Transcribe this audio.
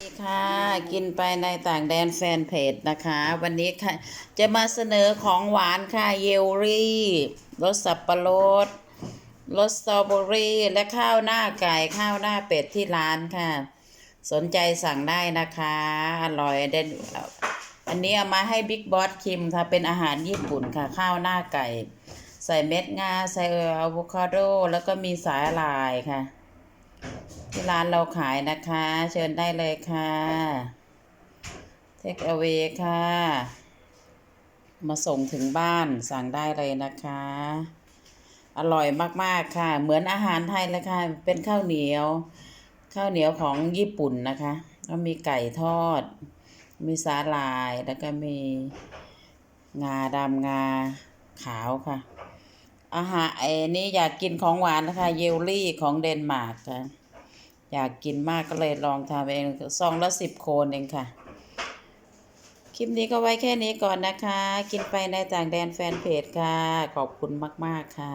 สวัสดีค่ะกินไปในต่างแดนแฟนเพจนะคะ วันนี้ค่ะ จะมาเสนอของหวานค่ะ เยลลี่รสสับปะรดรสสตรอเบอรี่ และข้าวหน้าไก่ข้าวหน้าเป็ดที่ร้านค่ะ สนใจสั่งได้นะคะ อร่อยเด่นอันนี้เอามาให้บิ๊กบอสคิมค่ะ เป็นอาหารญี่ปุ่นค่ะ ข้าวหน้าไก่ ใส่เม็ดงา ใส่อะโวคาโด แล้วก็มีสาหร่ายค่ะ ที่ร้านเราขายนะคะ เชิญได้เลยค่ะ Take away ค่ะ มาส่งถึงบ้านสั่งได้เลยนะคะ อร่อยมากๆค่ะ เหมือนอาหารไทยเลยค่ะ เป็นข้าวเหนียว ข้าวเหนียวของญี่ปุ่นนะคะก็มีไก่ทอด มีสาหร่ายแล้วก็มีงาดำงาขาวค่ะอาหารไอ้นี่อยากกินของหวานนะคะ เยลลี่ของเดนมาร์กค่ะ อยากกินมากก็เลยลองทำเองซองละสิบโคนเองค่ะ คลิปนี้ก็ไว้แค่นี้ก่อนนะคะ กินไปในต่างแดนแฟนเพจค่ะ ขอบคุณมาก ๆ ค่ะ